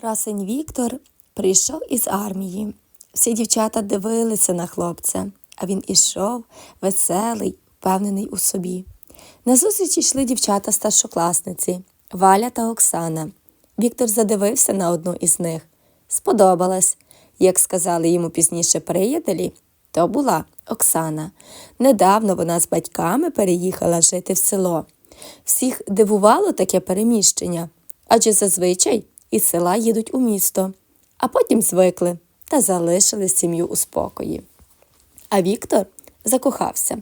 Красень Віктор прийшов із армії. Всі дівчата дивилися на хлопця, а він ішов веселий, впевнений у собі. На зустріч йшли дівчата старшокласниці Валя та Оксана. Віктор задивився на одну із них. Сподобалась. Як сказали йому пізніше приятелі, то була Оксана. Недавно вона з батьками переїхала жити в село. Всіх дивувало таке переміщення, адже зазвичай із села їдуть у місто, а потім звикли та залишили сім'ю у спокої. А Віктор закохався.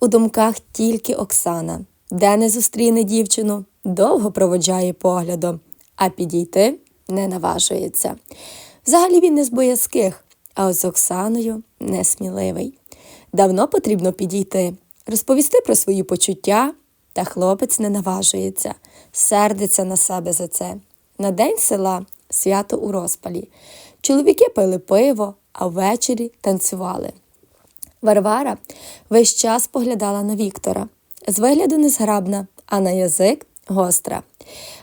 У думках тільки Оксана, де не зустріне дівчину, довго проводжає поглядом, а підійти не наважується. Взагалі він не з боязких, а з Оксаною несміливий. Давно потрібно підійти, розповісти про свої почуття, та хлопець не наважується, сердиться на себе за це. На день села свято у розпалі. Чоловіки пили пиво, а ввечері танцювали. Варвара весь час поглядала на Віктора. З вигляду незграбна, а на язик гостра.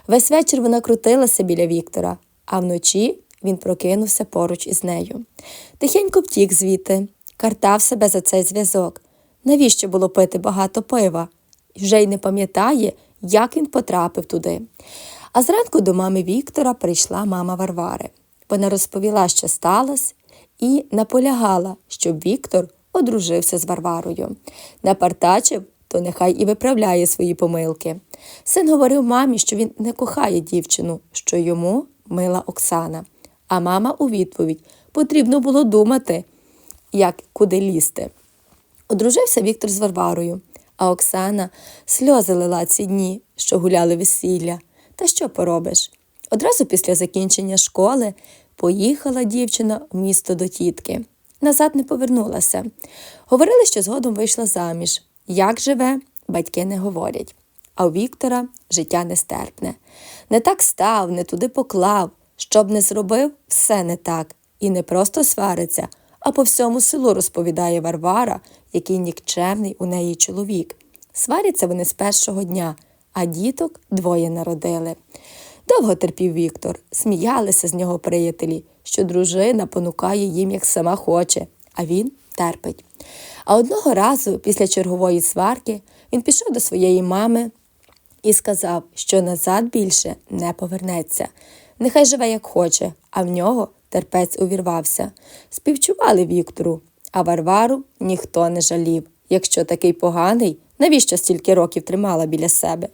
Весь вечір вона крутилася біля Віктора, а вночі він прокинувся поруч із нею. Тихенько втік звідти, картав себе за цей зв'язок. Навіщо було пити багато пива? Вже й не пам'ятає, як він потрапив туди. А зранку до мами Віктора прийшла мама Варвари. Вона розповіла, що сталося, і наполягала, щоб Віктор одружився з Варварою. Напартачив, то нехай і виправляє свої помилки. Син говорив мамі, що він не кохає дівчину, що йому мила Оксана. А мама у відповідь потрібно було думати, як куди лізти. Одружився Віктор з Варварою, а Оксана сльози лила ці дні, що гуляли весілля. Та що поробиш? Одразу після закінчення школи поїхала дівчина в місто до тітки. Назад не повернулася. Говорили, що згодом вийшла заміж. Як живе, батьки не говорять. А у Віктора життя нестерпне. Не так став, не туди поклав. Щоб не зробив, все не так. І не просто свариться, а по всьому селу розповідає Варвара, який нікчемний у неї чоловік. Сваряться вони з першого дня, а діток двоє народили. Довго терпів Віктор, сміялися з нього приятелі, що дружина понукає їм, як сама хоче, а він терпить. А одного разу, після чергової сварки, він пішов до своєї мами і сказав, що назад більше не повернеться. Нехай живе як хоче, а в нього терпець увірвався. Співчували Віктору, а Варвару ніхто не жалів. Якщо такий поганий, навіщо стільки років тримала біля себе?